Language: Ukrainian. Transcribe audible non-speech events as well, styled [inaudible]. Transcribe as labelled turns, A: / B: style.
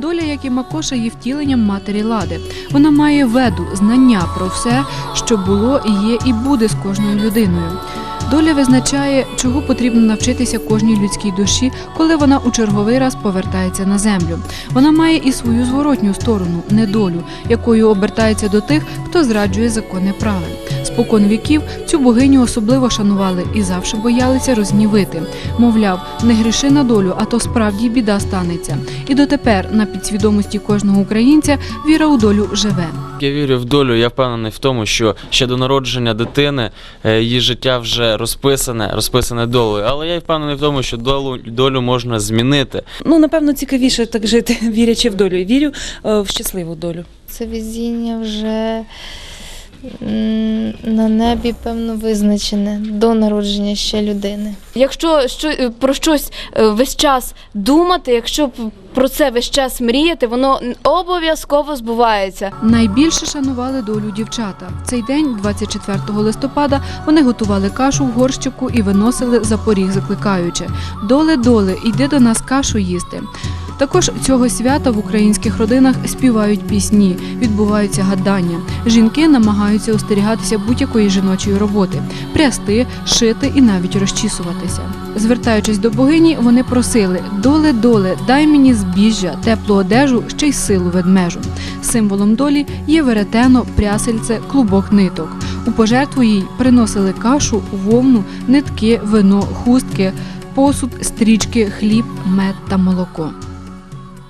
A: Доля, як і Макоша, є втіленням матері лади. Вона має веду, знання про все, що було, є і буде з кожною людиною. Доля визначає, чого потрібно навчитися кожній людській душі, коли вона у черговий раз повертається на землю. Вона має і свою зворотню сторону недолю, якою обертається до тих, хто зраджує закони правил. Спокон віків цю богиню особливо шанували і завжди боялися рознівити. Мовляв, не гріши на долю, а то справді біда станеться. І дотепер на підсвідомості кожного українця віра у долю живе.
B: Я вірю в долю. Я впевнений в тому, що ще до народження дитини е, її життя вже розписане, розписане долею. Але я й впевнений в тому, що долю, долю можна змінити.
C: Ну, напевно, цікавіше так жити, [laughs] вірячи в долю. Вірю е, в щасливу долю.
D: Це везіння вже на небі, певно, визначене до народження ще людини.
E: Якщо що, е, про щось е, весь час думати, якщо про це весь час мріяти, воно обов'язково збувається.
A: Найбільше шанували долю дівчата. В цей день, 24 листопада, вони готували кашу в горщику і виносили за поріг, закликаючи Доле, доле, йди до нас кашу їсти. Також цього свята в українських родинах співають пісні, відбуваються гадання. Жінки намагаються остерігатися будь-якої жіночої роботи, прясти, шити і навіть розчісуватися. Звертаючись до богині, вони просили доле, доле, дай мені збіжжя, теплу одежу, ще й силу ведмежу. Символом долі є веретено, прясельце, клубок ниток. У пожертву їй приносили кашу, вовну, нитки, вино, хустки, посуд, стрічки, хліб, мед та молоко.